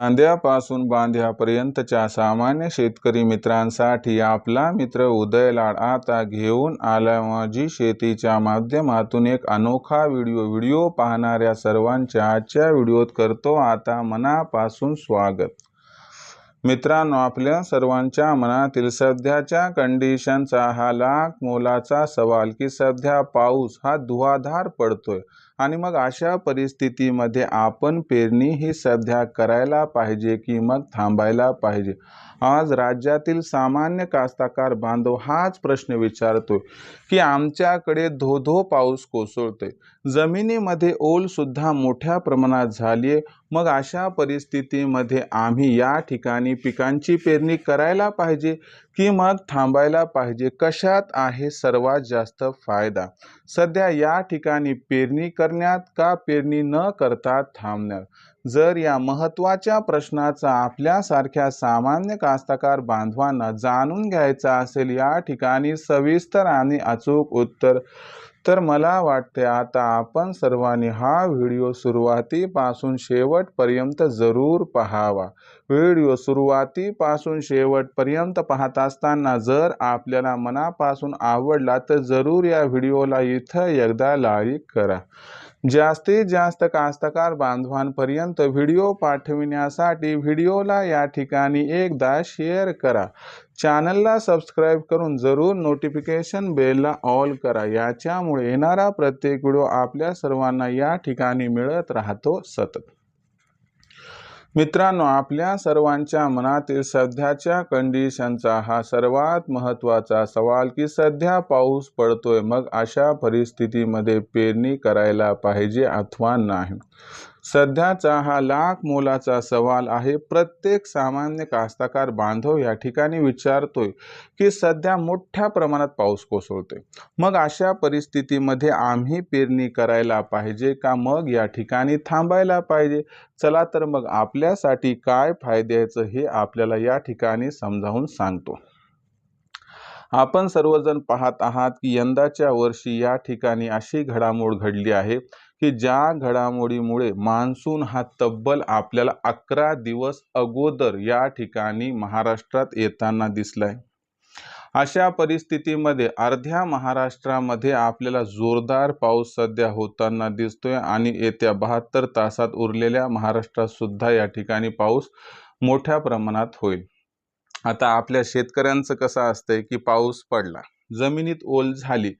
बांध्यापासून बांध्यापर्यंतच्या सामान्य शेतकरी मित्रांसाठी आपला मित्र उदय लाड आता घेऊन आला माझी शेतीच्या माध्यमातून एक अनोखा व्हिडिओ. व्हिडिओ पाहणाऱ्या सर्वांच्या आजच्या व्हिडिओत करतो आता मनापासून स्वागत. मित्रांनो आपल्या सर्वांच्या मनातील सध्याच्या कंडिशनचा हा लाख मोलाचा सवाल की सध्या पाऊस हा धुवाधार पडतोय. आणि मग अशा परिस्थितीमध्ये आपण पेरणी ही सध्या करायला पाहिजे की मग थांबायला पाहिजे? आज राज्यातील सामान्य कास्तकार बांधव हाच प्रश्न विचारतोय की आमच्याकडे धो धो पाऊस कोसळतोय. जमिनीमध्ये ओलसुद्धा मोठ्या प्रमाणात झाली आहे मग अशा परिस्थितीमध्ये आम्ही या ठिकाणी पिकांची पेरणी करायला पाहिजे की मग थांबायला पाहिजे? कशात आहे सर्वात जास्त फायदा? सध्या या ठिकाणी पेरणी कर करण्यात का पेरणी न करता थांबण्यात जर या महत्त्वाच्या प्रश्नाचा आपल्यासारख्या सामान्य कास्तकार बांधवांना जाणून घ्यायचा असेल या ठिकाणी सविस्तर आणि अचूक उत्तर तर मला वाटते आता आपण सर्वांनी हा व्हिडिओ सुरुवातीपासून शेवटपर्यंत जरूर पहावा. व्हिडिओ सुरुवातीपासून शेवटपर्यंत पाहत असताना जर आपल्याला मनापासून आवडला तर जरूर या व्हिडिओला इथं एकदा लाईक करा. जास्तीत जास्त कास्तकार बांधवांपर्यंत व्हिडिओ पाठविण्यासाठी व्हिडिओला या ठिकाणी एकदा शेअर करा. चॅनलला सबस्क्राईब करून जरूर नोटिफिकेशन बेलला ऑल करा. याच्यामुळे येणारा प्रत्येक व्हिडिओ आपल्या सर्वांना या ठिकाणी मिळत राहतो सतत. मित्रांनो आपल्या सर्वांच्या मनातील सध्याच्या कंडिशनचा हा सर्वात महत्त्वाचा सवाल की सध्या पाऊस पडतोय मग अशा परिस्थितीमध्ये पेरणी करायला पाहिजे अथवा नाही? सध्याचा हा लाख मोलाचा सवाल आहे. प्रत्येक सामान्य कास्तकार बांधव या ठिकाणी विचारतोय की सध्या मोठ्या प्रमाणात पाऊस कोसळतोय. मग अशा परिस्थितीमध्ये आम्ही पेरणी करायला पाहिजे का मग या ठिकाणी थांबायला पाहिजे? चला तर मग आपल्यासाठी काय फायद्याचं हे आपल्याला या ठिकाणी समजावून सांगतो. आपण सर्वजण पाहत आहात की यंदाच्या वर्षी या ठिकाणी अशी घडामोड घडली आहे. की ज्या घडामोडीमुळे मान्सून हा तब्बल आपल्याला अकरा दिवस अगोदर या ठिकाणी महाराष्ट्रात येताना दिसलाय. अशा परिस्थितीमध्ये अर्ध्या महाराष्ट्रामध्ये आपल्याला जोरदार पाऊस सध्या होताना दिसतोय आणि येत्या बहात्तर तासात उरलेल्या महाराष्ट्रात सुद्धा या ठिकाणी पाऊस मोठ्या प्रमाणात होईल. आता आपल्या शेतकऱ्यांचं कसं असतंय की पाऊस पडला. जमिनीत ओल झाली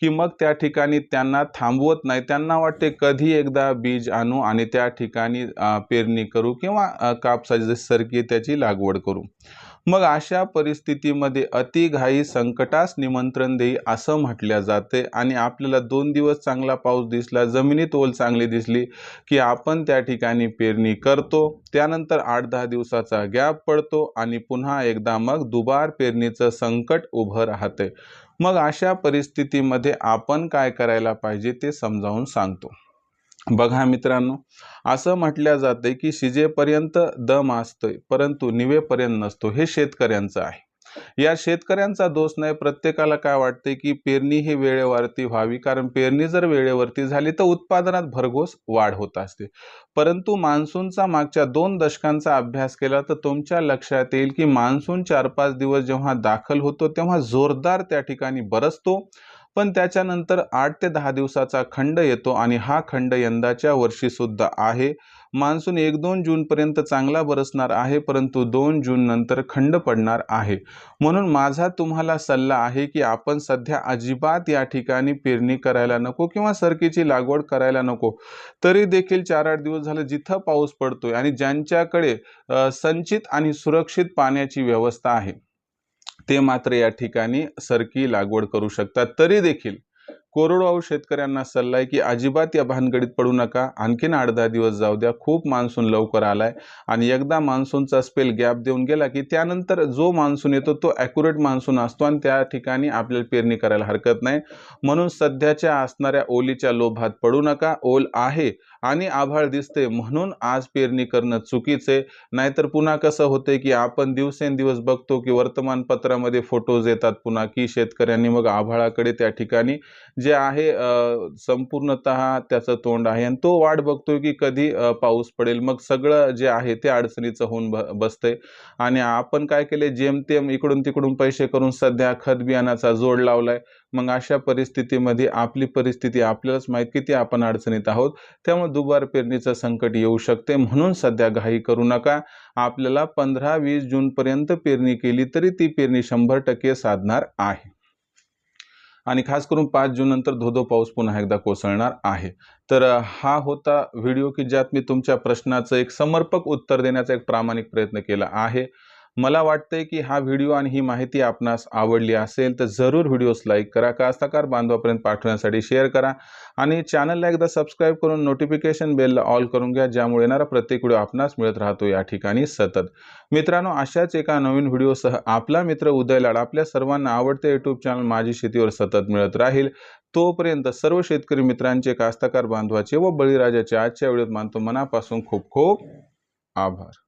की मग त्या ठिकाणी त्यांना थांबवत नाही. त्यांना वाटते कधी एकदा बीज आणू आणि त्या ठिकाणी पेरणी करू किंवा कापसाची सरकी त्याची लागवड करू. मग अशा परिस्थितीमध्ये अतिघाई संकटास निमंत्रण देई असं म्हटल्या जाते. आणि आपल्याला दोन दिवस चांगला पाऊस दिसला जमिनीत ओल चांगली दिसली की आपण त्या ठिकाणी पेरणी करतो. त्यानंतर आठ दहा दिवसाचा गॅप पडतो आणि पुन्हा एकदा मग दुबार पेरणीचं संकट उभं राहते. मग अशा परिस्थितीमध्ये आपण काय करायला पाहिजे ते समजावून सांगतो. बघा मित्रांनो असं म्हटल्या जाते की शिजेपर्यंत दम असतोय परंतु निवेपर्यंत नसतो. हे शेतकऱ्यांचं आहे. या शेतकऱ्यांचा दोष नाही. प्रत्येकाला काय वाटते की पेरणी ही वेळेवरती व्हावी? कारण पेरणी जर वेळेवरती झाली तर उत्पादनात भरघोस वाढ होत असते. परंतु मान्सूनचा मागच्या दोन दशकांचा अभ्यास केला तर तुमच्या लक्षात येईल की मान्सून चार पाच दिवस जेव्हा दाखल होतो तेव्हा जोरदार त्या ठिकाणी बरसतो. पण त्याच्यानंतर आठ ते दहा दिवसाचा खंड येतो आणि हा खंड यंदाच्या वर्षीसुद्धा आहे. मान्सून एक दोन जूनपर्यंत चांगला बरसणार आहे परंतु दोन जून नंतर खंड पडणार आहे. म्हणून माझा तुम्हाला सल्ला आहे की आपण सध्या अजिबात या ठिकाणी पेरणी करायला नको किंवा सरकीची लागवड करायला नको. तरी देखील चार आठ दिवस झाले जिथं पाऊस पडतोय आणि ज्यांच्याकडे संचित आणि सुरक्षित पाण्याची व्यवस्था आहे. ते मात्र या ठिकाणी सरकी लागवड करू शकतात. तरी देखील कोरडवाहू शेतकऱ्यांना सल्ला आहे की अजिबात या भानगडीत पडू नका. आणखीन आठ दहा दिवस जाऊ द्या. खूप मान्सून लवकर आलाय आणि एकदा मान्सूनचा स्पेल गॅप देऊन गेला की त्यानंतर जो मान्सून येतो तो ॲक्युरेट मान्सून असतो आणि त्या ठिकाणी आपल्याला पेरणी करायला हरकत नाही. म्हणून सध्याच्या असणाऱ्या ओलीच्या लोभात पडू नका. ओल आहे आणि आभाळ दिसते. म्हणून आज पेरणी करणं चुकीचं. आहे नाहीतर पुन्हा कसं होतंय की आपण दिवसेंदिवस बघतो की वर्तमानपत्रामध्ये फोटोज येतात पुन्हा की शेतकऱ्यांनी मग आभाळाकडे त्या ठिकाणी जे आहे संपूर्णत संपूर्णतः त्याचं तोंड आहे. आणि तो वाट बघतोय की कधी पाऊस पडेल. मग सगळं जे आहे ते अडचणीचं होऊन बसते. बसतंय आणि आपण काय केले जेमतेम इकडून तिकडून पैसे करून सध्या खत बियाणाचा जोड लावलाय. मग अशा परिस्थितीमध्ये आपली परिस्थिती आपल्यालाच माहीत किती आपण अडचणीत आहोत. त्यामुळे दुबार पेरणीचं संकट येऊ शकते. म्हणून सध्या घाई करू नका. आपल्याला पंधरा वीस जूनपर्यंत पेरणी केली तरी ती पेरणी शंभर टक्के साधणार आहे. आणि खास करून पाच जून नंतर धोधो पाऊस पुन्हा एकदा कोसळणार आहे. तर हा होता व्हिडिओ की ज्यात मी तुमच्या प्रश्नाचं एक समर्पक उत्तर देण्याचा एक प्रामाणिक प्रयत्न केला आहे. मला वाटतंय की हा व्हिडिओ आणि ही माहिती आपणास आवडली असेल तर जरूर व्हिडिओस लाईक करा कास्ताकार बांधवापर्यंत पाठवण्यासाठी शेअर करा आणि चॅनलला एकदा सबस्क्राईब करून नोटिफिकेशन बेलला ऑल करून घ्या ज्यामुळे येणारा प्रत्येक व्हिडिओ आपणास मिळत राहतो या ठिकाणी सतत. मित्रांनो अशाच एका नवीन व्हिडिओसह आपला मित्र उदय लाड आपल्या सर्वांना आवडते यूट्यूब चॅनल माझी शेतीवर सतत मिळत राहील. तोपर्यंत सर्व शेतकरी मित्रांचे कास्ताकार बांधवाचे व बळीराजाचे आजच्या व्हिडिओत मानतो मनापासून खूप खूप आभार.